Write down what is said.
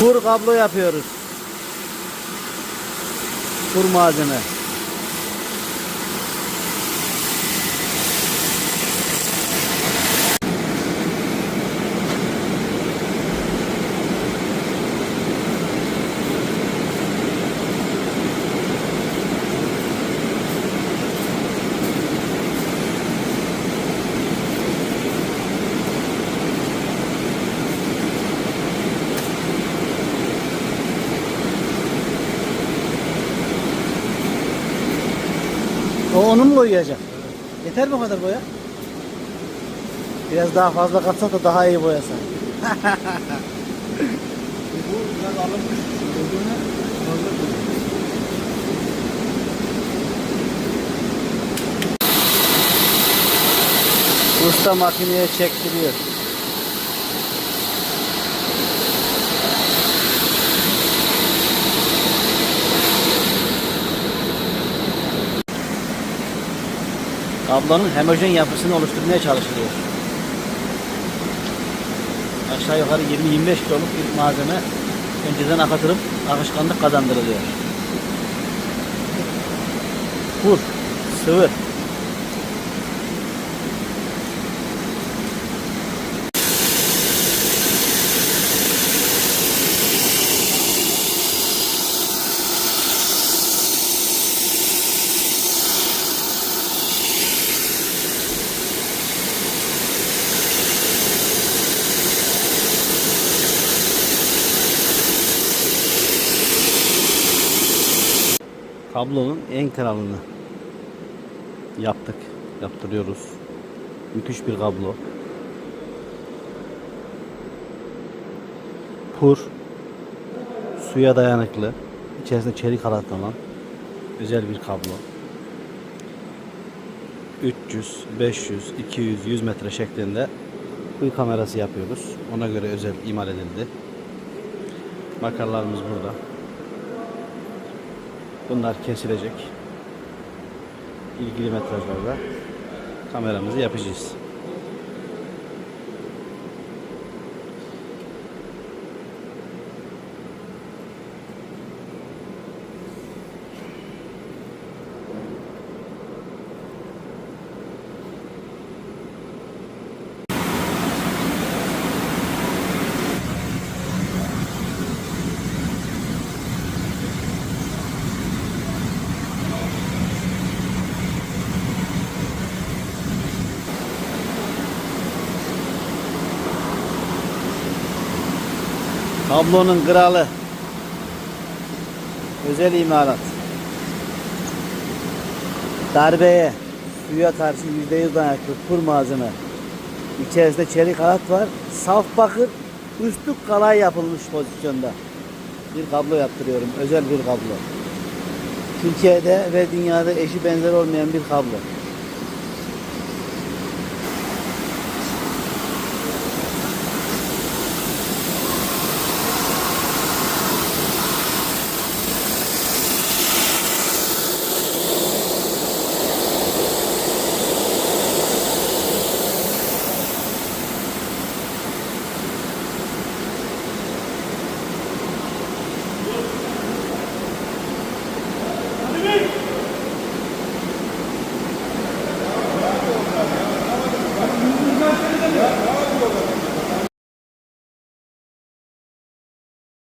Kur kablo yapıyoruz. Kur malzeme. O onu mu boyayacak? Yeter mi o kadar boya? Biraz daha fazla katsa da daha iyi boyasa. Bu biraz alınmış. Usta makineye çektiriyor. Kablonun homojen yapısını oluşturmaya çalışılıyor. Aşağı yukarı 20-25 kiloluk bir malzeme önceden akıtılıp akışkanlık kazandırılıyor. Kur, sıvı. Kablonun en kralını yaptık. Yaptırıyoruz. Müthiş bir kablo. Pur. Suya dayanıklı. İçerisinde çelik olan özel bir kablo. 300, 500, 200, 100 metre şeklinde kuyu kamerası yapıyoruz. Ona göre özel imal edildi. Makarlarımız burada. Bunlar kesilecek. İlgili metrajlarda kameramızı yapacağız. Kablonun kralı. Özel imalat. Darbeye, suya karşı %100 dayanıklı kur malzeme. İçerisinde çelik halat var. Saf bakır, üstü kalay yapılmış pozisyonda. Bir kablo yaptırıyorum. Özel bir kablo. Türkiye'de ve dünyada eşi benzer olmayan bir kablo.